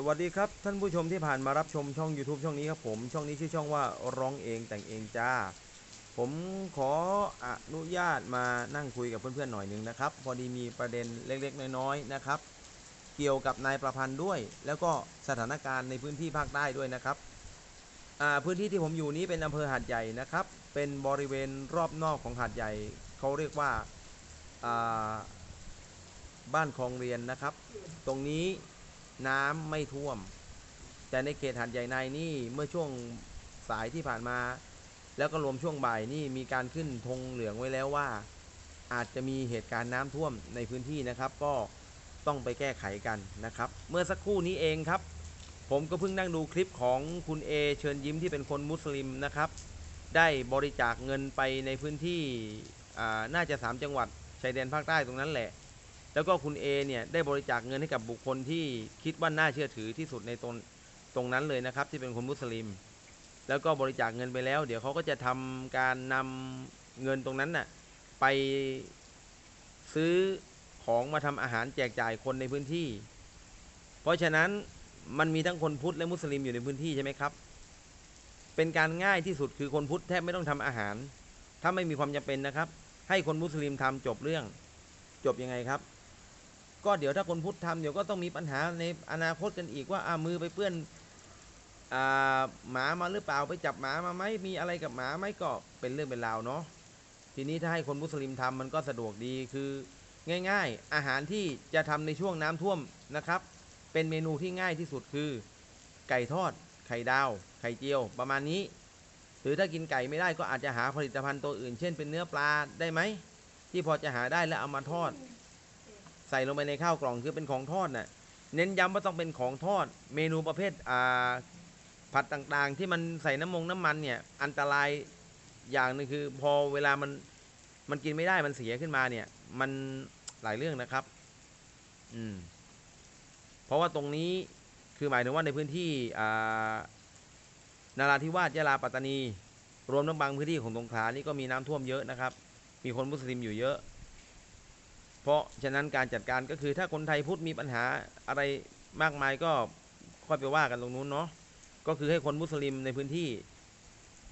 สวัสดีครับท่านผู้ชมที่ผ่านมารับชมช่อง YouTube ช่องนี้ครับผม ช่องนี้ชื่อช่องว่าร้องเองแต่งเองจ้า ผมขออนุญาตมานั่งคุยกับเพื่อนๆหน่อยหนึ่งนะครับ พอดีมีประเด็นเล็กๆ น้อยๆนะครับ เกี่ยวกับนายประพันธ์ด้วย แล้วก็สถานการณ์ในพื้นที่ภาคใต้ด้วยนะครับพื้นที่ที่ผมอยู่นี้เป็นอำเภอหาดใหญ่นะครับ เป็นบริเวณรอบนอกของหาดใหญ่เขาเรียกว่าอ่าบ้านคลองเรียนนะครับ ตรงนี้ น้ำไม่ท่วม แต่ในเขตหาดใหญ่ในนี่เมื่อช่วงสายที่ผ่านมา แล้วก็รวมช่วงบ่ายนี่มีการขึ้นธงเหลืองไว้แล้วว่า อาจจะมีเหตุการณ์น้ำท่วมในพื้นที่นะครับ ก็ต้องไปแก้ไขกันนะครับ เมื่อสักครู่นี้เองครับ ผมก็เพิ่งนั่งดูคลิปของคุณเอเชิญยิ้มที่เป็นคนมุสลิมนะครับ ได้บริจาคเงินไปในพื้นที่น่าจะ 3 จังหวัดชายแดนภาคใต้ตรงนั้นแหละ แล้วก็คุณเอเนี่ยได้บริจาคเงินให้กับบุคคลที่คิดว่าน่าเชื่อถือที่สุดในตรงตรงนั้นเลยนะครับ ที่เป็นคนมุสลิม แล้วก็บริจาคเงินไปแล้ว เดี๋ยวเขาก็จะทำการนำเงินตรงนั้นน่ะไปซื้อของมาทำอาหารแจกจ่ายคนในพื้นที่ เพราะฉะนั้นมันมีทั้งคนพุทธและมุสลิมอยู่ในพื้นที่ใช่ไหมครับ เป็นการง่ายที่สุดคือคนพุทธแทบไม่ต้องทำอาหาร ถ้าไม่มีความจำเป็นนะครับ ให้คนมุสลิมทำจบเรื่อง จบยังไงครับ ก็เดี๋ยวถ้าคนพุทธทำเดี๋ยวก็ต้องมีปัญหาในอนาคตกันอีกว่าอามือไปเปื้อนหมามาหรือเปล่าไปจับหมามาไหมมีอะไรกับหมาไหมก็เป็นเรื่องเป็นราวเนาะทีนี้ถ้าให้คนมุสลิมทำมันก็สะดวกดีคือง่าย ๆ อาหารที่จะทำในช่วงน้ำท่วมนะครับ เป็นเมนูที่ง่ายที่สุดคือ ไก่ทอด ไข่ดาว ไข่เจียว ประมาณนี้ หรือถ้ากินไก่ไม่ได้ก็อาจจะหาผลิตภัณฑ์ตัวอื่น เช่นเป็นเนื้อปลาได้ไหมที่พอจะหาได้แล้วเอามาทอด ใส่ลงไปในข้าวกล่องคือเป็นของทอดน่ะเน้นย้ำว่าต้องเป็นของทอด เมนูประเภทอ่าผัดต่างๆ ที่มันใส่น้ำมงน้ำมันเนี่ยอันตรายอย่างหนึงคือพอเวลามันมันกินไม่ได้มันเสียขึ้นมาเนี่ย มันหลายเรื่องนะครับ อืม เพราะว่าตรงนี้คือหมายถึงว่าในพื้นที่อ่านาราธิวาสยะลาปัตตานี รวมทั้งบางพื้นที่ของสงขลานี่ก็มีน้ำท่วมเยอะนะครับ มีคนมุสลิมอยู่เยอะ ราะฉะนั้นการจัดการก็คือถ้าคนไทยพุทธมีปัญหาอะไรมากมายก็ค่อยไปว่ากันตรงนู้นเนาะก็คือให้คนมุสลิมในพื้นที่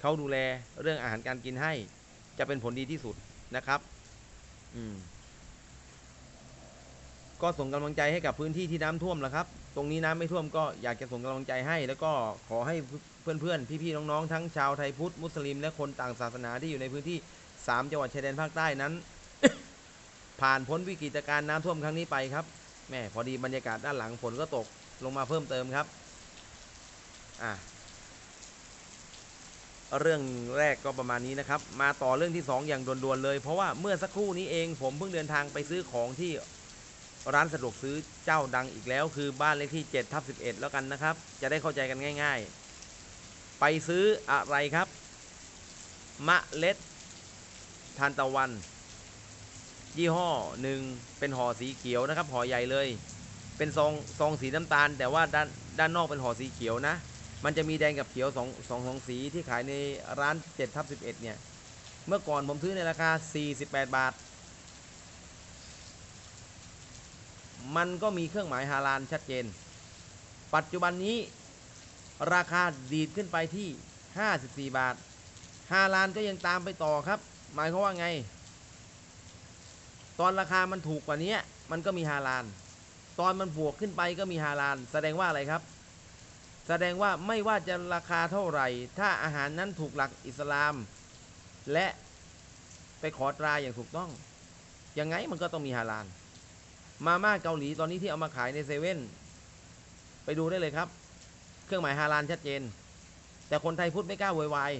เขาดูแลเรื่องอาหารการกินให้ จะเป็นผลดีที่สุดนะครับ อืม ก็ส่งกำลังใจให้กับพื้นที่ที่น้ำท่วมแล้วครับ ตรงนี้น้ำไม่ท่วมก็อยากจะส่งกำลังใจให้ แล้วก็ขอให้เพื่อนๆ พี่ๆ น้องๆ ทั้งชาวไทยพุทธมุสลิม และคนต่างศาสนาที่อยู่ในพื้นที่สามจังหวัดชายแดนภาคใต้นั้น ผ่านพ้นวิกฤตการณ์น้ำท่วมครั้งนี้ไปครับแม่พอดีบรรยากาศด้านหลังฝนก็ตกลงมาเพิ่มเติมครับอะเรื่องแรกก็ประมาณนี้นะครับ มาต่อเรื่องที่ 2 อย่างด่วนๆเลย เพราะว่าเมื่อสักครู่นี้เองผมเพิ่งเดินทางไปซื้อของที่ร้านสะดวกซื้อเจ้าดังอีกแล้ว คือบ้านเลขที่7ทับ11 แล้วกันนะครับ จะได้เข้าใจกันง่าย ๆ ไปซื้ออะไรครับ มะเล็ดทานตะวัน ยี่ห้อหนึ่งเป็นห่อสีเขียวนะครับห่อใหญ่เลย เป็นซองซองสีน้ำตาล แต่ว่าด้านด้านนอกเป็นห่อสีเขียวนะ มันจะมีแดงกับเขียวสองสองสองสีที่ขายในร้าน7ทับ11 เนี่ย เมื่อก่อนผมซื้อในราคา 48 บาท มันก็มีเครื่องหมายฮาลาลชัดเจน ปัจจุบันนี้ราคาดีดขึ้นไปที่ 54 บาทฮาลาลก็ยังตามไปต่อครับ หมายความว่าไง ตอนราคามันถูกกว่านี้มันก็มีฮาลาลตอนมันบวกขึ้นไปก็มีฮาลาลแสดงว่าอะไรครับ แสดงว่าไม่ว่าจะราคาเท่าไหร่ ถ้าอาหารนั้นถูกหลักอิสลาม และไปขอตราอย่างถูกต้อง ยังไงมันก็ต้องมีฮาลาลมาม่าเกาหลีตอนนี้ที่เอามาขายในเซเว่นไปดูได้เลยครับ เครื่องหมายฮาลาลชัดเจน แต่คนไทยพูดไม่กล้าโวยวาย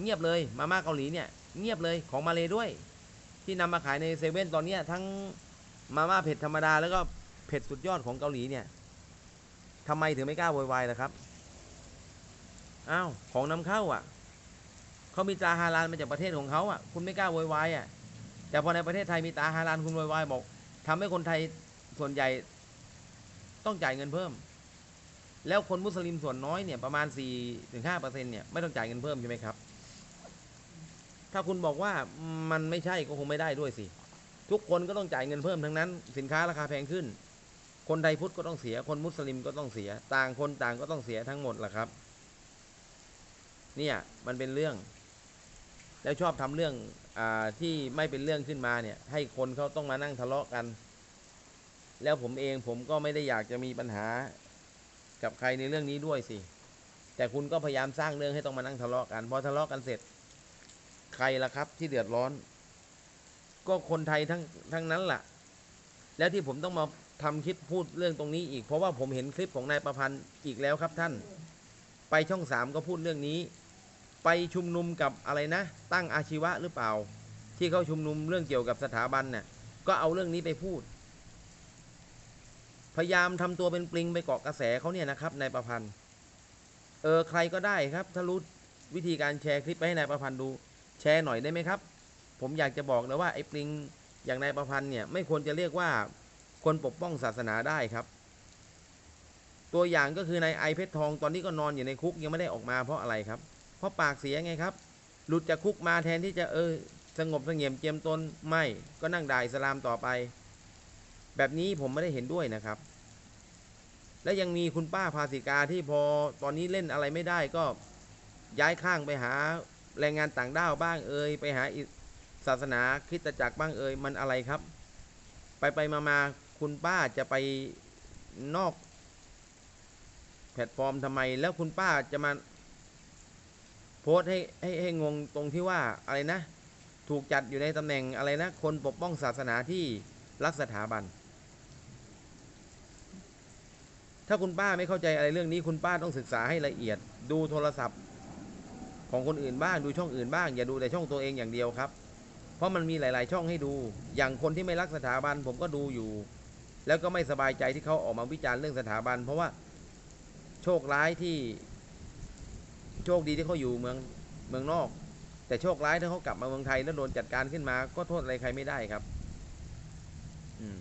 เงียบเลยมาม่าเกาหลีเนี่ยเงียบเลยของมาเลยด้วย ที่นำมาขายในเซเว่นตอนนี้ทั้งมาม่าเผ็ดธรรมดาแล้วก็เผ็ดสุดยอดของเกาหลีเนี่ยทำไมถึงไม่กล้าโวยวายล่ะครับอ้าวของนำเข้าอะเขามีตาฮาลาลมาจากประเทศของเขาอะ คุณไม่กล้าโวยวายอะ แต่พอในประเทศไทยมีตาฮาลาลคุณโวยวายบอกทำให้คนไทยส่วนใหญ่ต้องจ่ายเงินเพิ่ม แล้วคนมุสลิมส่วนน้อยเนี่ยประมาณ4-5%เนี่ยไม่ต้องจ่ายเงินเพิ่มใช่ไหมครับ ถ้าคุณบอกว่ามันไม่ใช่ก็คงไม่ได้ด้วยสิ ทุกคนก็ต้องจ่ายเงินเพิ่มทั้งนั้น สินค้าราคาแพงขึ้น คนไทยพุทธก็ต้องเสีย คนมุสลิมก็ต้องเสีย ต่างคนต่างก็ต้องเสียทั้งหมดแหละครับ เนี่ยมันเป็นเรื่อง แล้วชอบทำเรื่องอที่ไม่เป็นเรื่องขึ้นมาเนี่ย ให้คนเขาต้องมานั่งทะเลาะกัน แล้วผมเองผมก็ไม่ได้อยากจะมีปัญหากับใครในเรื่องนี้ด้วยสิ แต่คุณก็พยายามสร้างเรื่องให้ต้องมานั่งทะเลาะกัน พอทะเลาะกันเสร็จ ใครล่ะครับที่เดือดร้อน ก็คนไทยทั้งทั้งนั้นล่ะ แล้วที่ผมต้องมาทำคลิปพูดเรื่องตรงนี้อีก เพราะว่าผมเห็นคลิปของนายประพันธ์อีกแล้วครับท่าน ไปช่องสามก็พูดเรื่องนี้ ไปชุมนุมกับอะไรนะ ตั้งอาชีวะหรือเปล่า ที่เขาชุมนุมเรื่องเกี่ยวกับสถาบันน่ะก็เอาเรื่องนี้ไปพูด พยายามทำตัวเป็นปลิงไปเกาะกระแสเขาเนี่ยนะครับนายประพันธ์เออใครก็ได้ครับถ้ารู้วิธีการแชร์คลิปไปให้นายประพันธ์ดู ชร์หน่อยได้ไหมครับ ผมอยากจะบอกนะว่าไอ้ปลิงอย่างนายประพันธ์เนี่ยไม่ควรจะเรียกว่าคนปกป้องศาสนาได้ครับ ตัวอย่างก็คือนายไอเพชรทองตอนนี้ก็นอนอยู่ในคุกยังไม่ได้ออกมาเพราะอะไรครับ เพราะปากเสียไงครับ หลุดจากคุกมาแทนที่จะเออสงบเสงี่ยมเจียมตนไม่ก็นั่งด่าอิสลามต่อไป แบบนี้ผมไม่ได้เห็นด้วยนะครับ และยังมีคุณป้าภาสิกาที่พอตอนนี้เล่นอะไรไม่ได้ก็ย้ายข้างไปหา แรงงานต่างด้าวบ้างเอ่ยไปหาศาสนาคริสตจักรบ้างเอ่ยมันอะไรครับ ไปไปมามาคุณป้าจะไปนอก แพลตฟอร์มทำไม แล้วคุณป้าจะมา โพสต์ให้ให้ให้งงตรงที่ว่าอะไรนะ ถูกจัดอยู่ในตำแหน่งอะไรนะ คนปกป้องศาสนาที่รักสถาบัน ถ้าคุณป้าไม่เข้าใจอะไรเรื่องนี้ คุณป้าต้องศึกษาให้ละเอียด ดูโทรศัพท์ ของคนอื่นบ้างดูช่องอื่นบ้าง อย่าดูแต่ช่องตัวเองอย่างเดียวครับ เพราะมันมีหลาย ๆ ช่องให้ดู อย่างคนที่ไม่รักสถาบันผมก็ดูอยู่ แล้วก็ไม่สบายใจที่เขาออกมาวิจารณ์เรื่องสถาบัน เพราะว่าโชคร้ายที่โชคดีที่เขาอยู่เมืองเมืองนอก แต่โชคร้ายถ้าเขากลับมาเมืองไทยแล้วโดนจัดการขึ้นมา ก็โทษอะไรใครไม่ได้ครับ อืม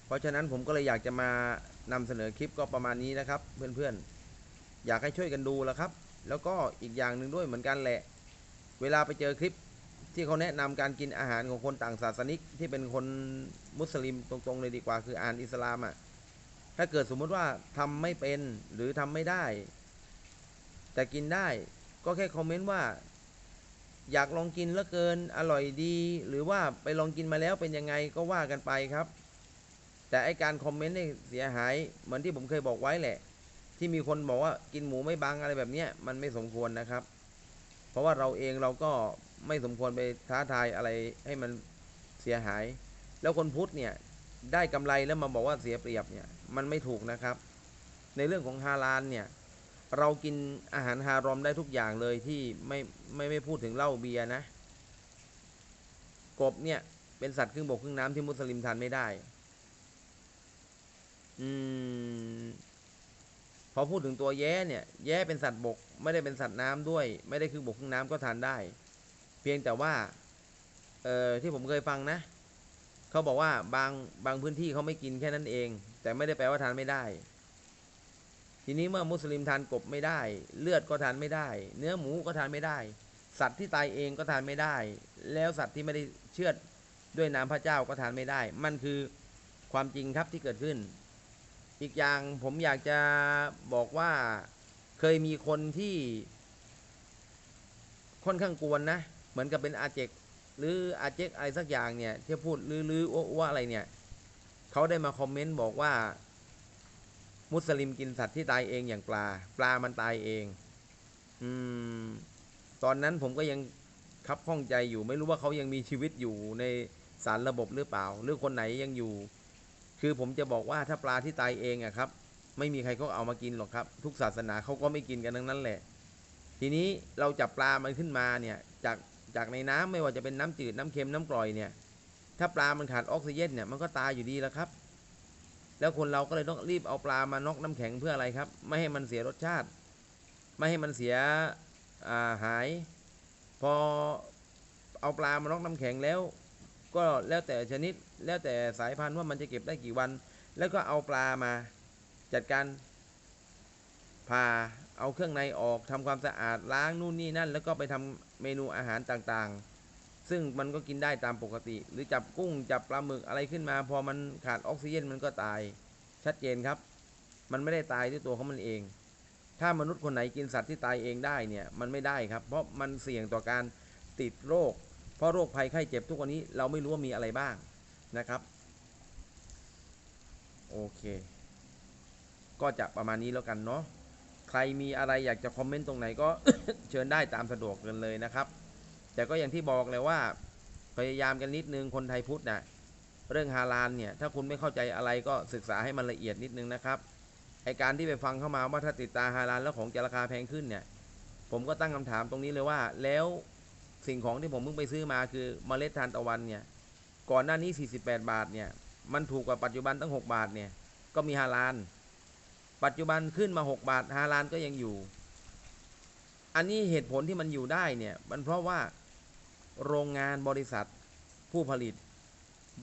เพ ราะฉะนั้นผมก็เลยอยากจะมานำเสนอคลิปก็ประมาณนี้นะครับ เพื่อนๆ อยากให้ช่วยกันดูแล้วครับ แล้วก็อีกอย่างหนึ่งด้วยเหมือนกันแหละ เวลาไปเจอคลิปที่เขาแนะนำการกินอาหารของคนต่างศาสนิกที่เป็นคนมุสลิมตรงๆเลยดีกว่าคืออ่านอิสลามอะ่ะถ้าเกิดสมมุติว่าทำไม่เป็นหรือทำไม่ได้ แต่กินได้ก็แค่คอมเมนต์ว่า อยากลองกินแล้วเกินอร่อยดี หรือว่าไปลองกินมาแล้วเป็นยังไงก็ว่ากันไปครับ แต่ไอการคอมเมนต์เนี่ยเสียหายเหมือนที่ผมเคยบอกไว้แหละ ที่มีคนบอกว่ากินหมูไม่บังอะไรแบบเนี้ยมันไม่สมควรนะครับ เพราะว่าเราเองเราก็ไม่สมควรไปท้าทายอะไรให้มันเสียหาย แล้วคนพุทธเนี่ยได้กำไรแล้วมาบอกว่าเสียเปรียบเนี่ยมันไม่ถูกนะครับ ในเรื่องของฮาลาลเนี่ยเรากินอาหารฮารอมได้ทุกอย่างเลยที่ไม่ไม่ไม่พูดถึงเหล้าเบียร์นะ กบเนี่ยเป็นสัตว์ครึ่งบกครึ่งน้ำที่มุสลิมทานไม่ได้ อืม พอพูดถึงตัวแย้เนี่ย แย้เป็นสัตว์บก ไม่ได้เป็นสัตว์น้ำด้วย ไม่ได้ครึ่งบกครึ่งน้ำก็ทานได้ เพียงแต่ว่า เอ่อที่ผมเคยฟังนะเขาบอกว่าบางบางพื้นที่เขาไม่กินแค่นั้นเอง แต่ไม่ได้แปลว่าทานไม่ได้ ทีนี้เมื่อมุสลิมทานกบไม่ได้ เลือดก็ทานไม่ได้ เนื้อหมูก็ทานไม่ได้ สัตว์ที่ตายเองก็ทานไม่ได้ แล้วสัตว์ที่ไม่ได้เชือดด้วยน้ำพระเจ้าก็ทานไม่ได้ มันคือความจริงครับที่เกิดขึ้น อีกอย่างผมอยากจะบอกว่าเคยมีคนที่ ค่อนข้างกวนนะ เหมือนกับเป็นอาเจกหรืออาเจกอะไรสักอย่างเนี่ยที่พูดลือๆอ้วๆอะไรเนี่ยเขาได้มาคอมเมนต์บอกว่า มุสลิมกินสัตว์ที่ตายเองอย่างปลา ปลามันตายเอง อืม ตอนนั้นผมก็ยังคับข้องใจอยู่ ไม่รู้ว่าเขายังมีชีวิตอยู่ในสารระบบหรือเปล่า หรือคนไหนยังอยู่ คือผมจะบอกว่าถ้าปลาที่ตายเองอะครับ ไม่มีใครก็เอามากินหรอกครับ ทุกศาสนาเขาก็ไม่กินกันทั้งนั้นแหละ ทีนี้เราจับปลามันขึ้นมาเนี่ยจากจากในน้ำไม่ว่าจะเป็นน้ำจืดน้ำเค็มน้ำกร่อยเนี่ย ถ้าปลามันขาดออกซิเจนเนี่ยมันก็ตายอยู่ดีแล้วครับ แล้วคนเราก็เลยต้องรีบเอาปลามานอกน้ำแข็งเพื่ออะไรครับ ไม่ให้มันเสียรสชาติ ไม่ให้มันเสียาหาย พอเอาปลามานอกน้ำแข็งแล้ว ก็แล้วแต่ชนิดแล้วแต่สายพันธุ์ว่ามันจะเก็บได้กี่วัน แล้วก็เอาปลามาจัดการผ่าเอาเครื่องในออกทำความสะอาดล้างนู่นนี่นั่น แล้วก็ไปทำเมนูอาหารต่างๆ ซึ่งมันก็กินได้ตามปกติ หรือจับกุ้งจับปลาหมึกอะไรขึ้นมา พอมันขาดออกซิเจนมันก็ตายชัดเจนครับ มันไม่ได้ตายด้วยตัวของมันเอง ถ้ามนุษย์คนไหนกินสัตว์ที่ตายเองได้เนี่ยมันไม่ได้ครับ เพราะมันเสี่ยงต่อการติดโรค เพราะโรคภัยไข้เจ็บทุกวันนี้เราไม่รู้ว่ามีอะไรบ้างนะครับโอเคก็จะประมาณนี้แล้วกันเนาะใครมีอะไรอยากจะคอมเมนต์ตรงไหนก็ เชิญได้ตามสะดวกกันเลยนะครับ แต่ก็อย่างที่บอกเลยว่าพยายามกันนิดนึงคนไทยพุทธนะเรื่องฮาลาลเนี่ยถ้าคุณไม่เข้าใจอะไรก็ศึกษาให้มันละเอียดนิดนึงนะครับไอการที่ไปฟังเข้ามาว่าถ้าติดตาฮาลาลแล้วของจะราคาแพงขึ้นเนี่ยผมก็ตั้งคำถามตรงนี้เลยว่า แล้ว สิ่งของที่ผมเพิ่งไปซื้อมาคือเมล็ดทานตะวันเนี่ยก่อนหน้านี้ 48 บาทเนี่ยมันถูกกว่าปัจจุบันตั้ง 6 บาทเนี่ยก็มีฮาลาลปัจจุบันขึ้นมา 6 บาทฮาลาลก็ยังอยู่ อันนี้เหตุผลที่มันอยู่ได้เนี่ยมันเพราะว่าโรงงานบริษัทผู้ผลิต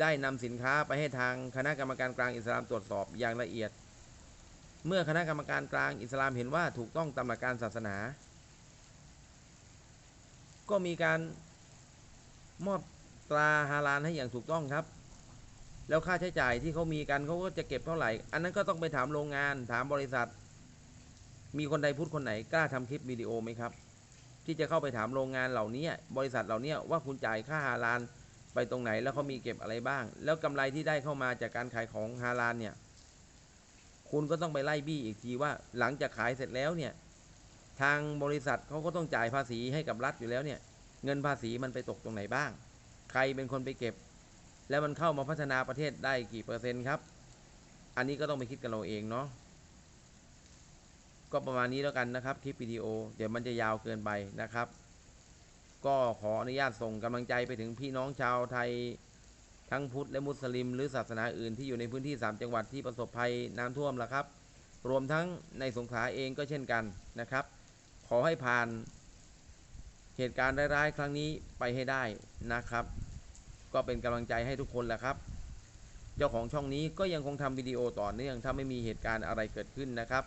ได้นำสินค้าไปให้ทางคณะกรรมการกลางอิสลามตรวจสอบอย่างละเอียด เมื่อคณะกรรมการกลางอิสลามเห็นว่าถูกต้องตามหลักการศาสนา ก็มีการมอบตราฮาลาลให้อย่างถูกต้องครับ แล้วค่าใช้จ่ายที่เขามีกันเขาก็จะเก็บเท่าไหร่ อันนั้นก็ต้องไปถามโรงงานถามบริษัท มีคนใดพูดคนไหนกล้าทำคลิปวิดีโอไหมครับ ที่จะเข้าไปถามโรงงานเหล่านี้ บริษัทเหล่านี้ว่าคุณจ่ายค่าฮาลาลไปตรงไหนแล้วเขามีเก็บอะไรบ้าง แล้วกำไรที่ได้เข้ามาจากการขายของฮาลาลเนี่ย คุณก็ต้องไปไล่บี้อีกทีว่าหลังจากขายเสร็จแล้วเนี่ย ทางบริษัทเขาก็ต้องจ่ายภาษีให้กับรัฐอยู่แล้วเนี่ย เงินภาษีมันไปตกตรงไหนบ้าง ใครเป็นคนไปเก็บ แล้วมันเข้ามาพัฒนาประเทศได้กี่เปอร์เซ็นต์ครับ อันนี้ก็ต้องไปคิดกันเราเองเนาะก็ประมาณนี้แล้วกันนะครับคลิปวิดีโอ เดี๋ยวมันจะยาวเกินไปนะครับ ก็ขออนุญาตส่งกำลังใจไปถึงพี่น้องชาวไทยทั้งพุทธและมุสลิม หรือศาสนาอื่นที่อยู่ในพื้นที่ 3 จังหวัดที่ประสบภัยน้ำท่วมละครับ รวมทั้งในสงขลาเองก็เช่นกันนะครับ ขอให้ผ่านเหตุการณ์ร้ายๆครั้งนี้ไปให้ได้นะครับ ก็เป็นกำลังใจให้ทุกคนแหละครับ เจ้าของช่องนี้ก็ยังคงทำวิดีโอต่อเนื่องถ้าไม่มีเหตุการณ์อะไรเกิดขึ้นนะครับ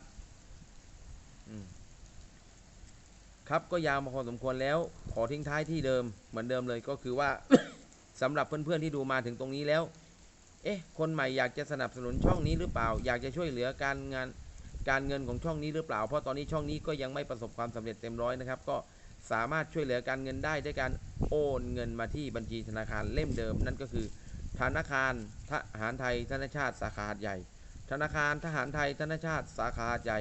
ครับก็ยาวมาพอสมควรแล้ว ขอทิ้งท้ายที่เดิมเหมือนเดิมเลยก็คือว่าสำหรับเพื่อนๆที่ดูมาถึงตรงนี้แล้ว เอ๊ะ คนใหม่อยากจะสนับสนุนช่องนี้หรือเปล่า อยากจะช่วยเหลือการงาน การเงินของช่องนี้หรือเปล่า เพราะตอนนี้ช่องนี้ก็ยังไม่ประสบความสำเร็จเต็มร้อยนะครับ ก็สามารถช่วยเหลือการเงินได้ด้วยการโอนเงินมาที่บัญชีธนาคารเล่มเดิม นั่นก็คือ ธนาคารทหารไทยธนชาติสาขาใหญ่ ธนาคารทหารไทยธนชาติสาขาใหญ่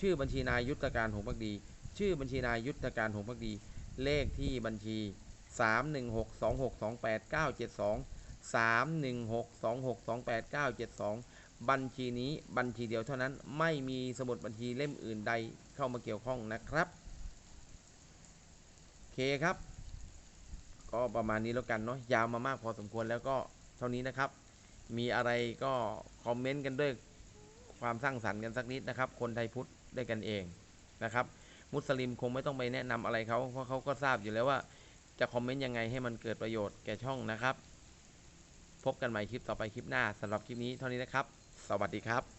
ชื่อบัญชีนายยุทธการหงส์พักดี ชื่อบัญชีนายยุทธการหงส์พักดี เลขที่บัญชี 316262892 316262892 บัญชีนี้บัญชีเดียวเท่านั้น ไม่มีสมุดบัญชีเล่มอื่นใดเข้ามาเกี่ยวข้องนะครับโอเคครับ ก็ประมาณนี้แล้วกันเนาะยาวมามากพอสมควรแล้วก็เท่านี้นะครับ มีอะไรก็คอมเมนต์กันด้วยความสร้างสรรค์กันสักนิดนะครับ คนไทยพุทธได้กันเองนะครับ มุสลิมคงไม่ต้องไปแนะนำอะไรเขาเพราะเขาก็ทราบอยู่แล้วว่า จะคอมเมนต์ยังไงให้มันเกิดประโยชน์แก่ช่องนะครับ พบกันใหม่คลิปต่อไปคลิปหน้าสำหรับคลิปนี้เท่านี้นะครับ สวัสดีครับ